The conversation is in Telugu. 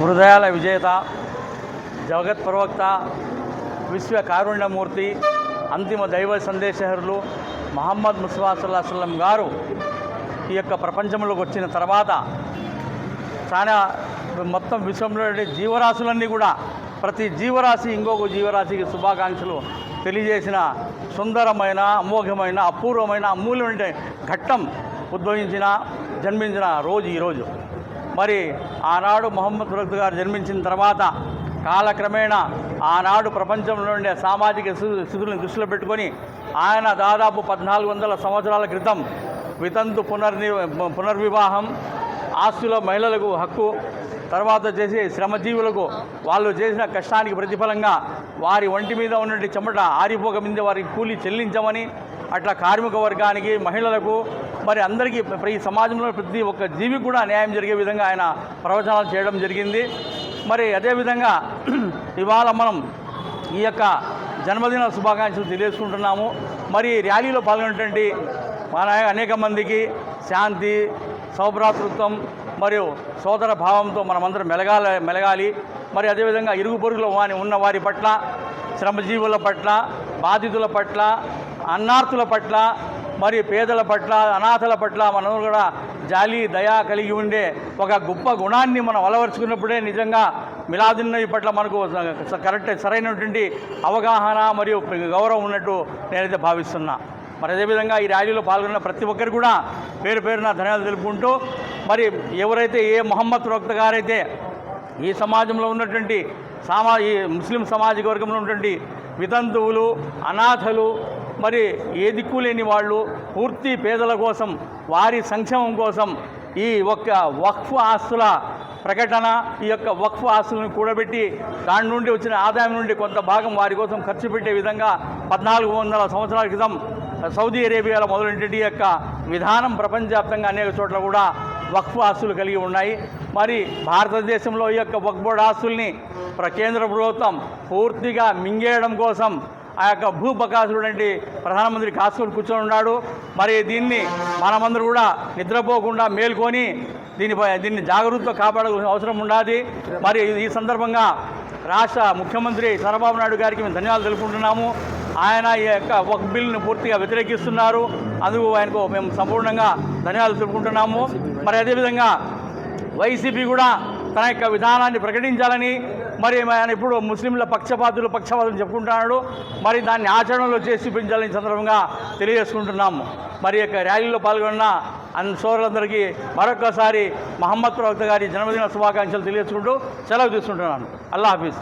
హృదయాల విజేత జగత్ ప్రవక్త విశ్వ కారుణ్యమూర్తి అంతిమ దైవ సందేశహరులు మహమ్మద్ ముస్వా సల్లాహం గారు ఈ యొక్క ప్రపంచంలోకి వచ్చిన తర్వాత చాలా మొత్తం విశ్వంలో జీవరాశులన్నీ కూడా ప్రతి జీవరాశి ఇంకొక జీవరాశికి శుభాకాంక్షలు తెలియజేసిన సుందరమైన అమోఘమైన అపూర్వమైన అమూల్యమైన ఘట్టం ఉద్భవించిన జన్మించిన రోజు ఈరోజు మరి ఆనాడు మొహమ్మద్ సురత్ గారు జన్మించిన తర్వాత కాలక్రమేణా ఆనాడు ప్రపంచంలో ఉండే సామాజిక స్థితులను దృష్టిలో పెట్టుకొని ఆయన దాదాపు పద్నాలుగు వందల సంవత్సరాల క్రితం వితంతు పునర్ని పునర్వివాహం ఆస్తుల మహిళలకు హక్కు తర్వాత చేసే శ్రమజీవులకు వాళ్ళు చేసిన కష్టానికి ప్రతిఫలంగా వారి ఒంటి మీద ఉన్నటువంటి చెమట ఆరిపోక మీద వారికి కూలి చెల్లించమని అట్లా కార్మిక వర్గానికి మహిళలకు మరి అందరికీ ఈ సమాజంలో ప్రతి ఒక్క జీవి కూడా న్యాయం జరిగే విధంగా ఆయన ప్రవచనాలు చేయడం జరిగింది. మరి అదేవిధంగా ఇవాళ మనం ఈ యొక్క జన్మదిన శుభాకాంక్షలు తెలియజేసుకుంటున్నాము. మరి ర్యాలీలో పాల్గొనేటువంటి మన అనేక మందికి శాంతి సౌభ్రాతృత్వం మరియు సోదర భావంతో మనమందరం మెలగాల మెలగాలి. మరి అదేవిధంగా ఇరుగు పొరుగులో వాని ఉన్న వారి పట్ల శ్రమజీవుల పట్ల బాధితుల పట్ల అన్నార్థుల పట్ల మరి పేదల పట్ల అనాథల పట్ల మనం కూడా జాలి దయా కలిగి ఉండే ఒక గొప్ప గుణాన్ని మనం అలవరుచుకున్నప్పుడే నిజంగా మిలాదున్నవి పట్ల మనకు కరెక్ట్ సరైనటువంటి అవగాహన మరియు గౌరవం ఉన్నట్టు నేనైతే భావిస్తున్నా. మరి అదేవిధంగా ఈ ర్యాలీలో పాల్గొన్న ప్రతి ఒక్కరు కూడా పేరు పేరున ధన్యవాదాలు తెలుపుకుంటూ మరి ఎవరైతే ఏ మొహమ్మద్ ప్రవక్త గారైతే ఈ సమాజంలో ఉన్నటువంటి సామా ఈ ముస్లిం సామాజిక వర్గంలో ఉన్నటువంటి వితంతువులు అనాథలు మరి ఏ దిక్కు లేని వాళ్ళు పూర్తి పేదల కోసం వారి సంక్షేమం కోసం ఈ ఒక్క వక్ఫ్ ఆస్తుల ప్రకటన ఈ యొక్క వక్ఫ్ ఆస్తులను కూడబెట్టి దాని నుండి వచ్చిన ఆదాయం నుండి కొంత భాగం వారి కోసం ఖర్చు పెట్టే విధంగా పద్నాలుగు వందల సంవత్సరాల క్రితం సౌదీ అరేబియాలో మొదలైనటువంటి ఈ యొక్క విధానం ప్రపంచవ్యాప్తంగా అనేక చోట్ల కూడా వక్ఫ్ ఆస్తులు కలిగి ఉన్నాయి. మరి భారతదేశంలో ఈ యొక్క వక్ఫ్ బోర్డు ఆస్తుల్ని ప్ర- కేంద్ర ప్రభుత్వం పూర్తిగా మింగేయడం కోసం ఆ యొక్క భూపకాసుడు అంటే ప్రధానమంత్రి కాసుకొని కూర్చొని ఉన్నాడు. మరి దీన్ని మనమందరూ కూడా నిద్రపోకుండా మేల్కొని దీనిపై దీన్ని జాగ్రత్తగా కాపాడాల్సిన అవసరం ఉండాలి మరి ఈ సందర్భంగా రాష్ట్ర ముఖ్యమంత్రి చంద్రబాబు నాయుడు గారికి మేము ధన్యవాదాలు తెలుపుకుంటున్నాము. ఆయన ఈ యొక్క ఒక బిల్లును పూర్తిగా వ్యతిరేకిస్తున్నారు. అందుకు ఆయనకు మేము సంపూర్ణంగా ధన్యవాదాలు తెలుపుకుంటున్నాము. మరి అదేవిధంగా వైసీపీ కూడా తన యొక్క విధానాన్ని ప్రకటించాలని మరి ఆయన ఇప్పుడు ముస్లింల పక్షపాతులు పక్షపాతులు చెప్పుకుంటున్నాడు. మరి దాన్ని ఆచరణలో చేసి చూపించాలని సందర్భంగా తెలియజేసుకుంటున్నాము మరి యొక్క ర్యాలీలో పాల్గొన్న అన్ని సోదరులందరికీ మరొకసారి మహమ్మద్ ప్రవక్త గారి జన్మదిన శుభాకాంక్షలు తెలియజేసుకుంటూ సెలవు తీసుకుంటున్నాను. అల్లా హాఫీజ్.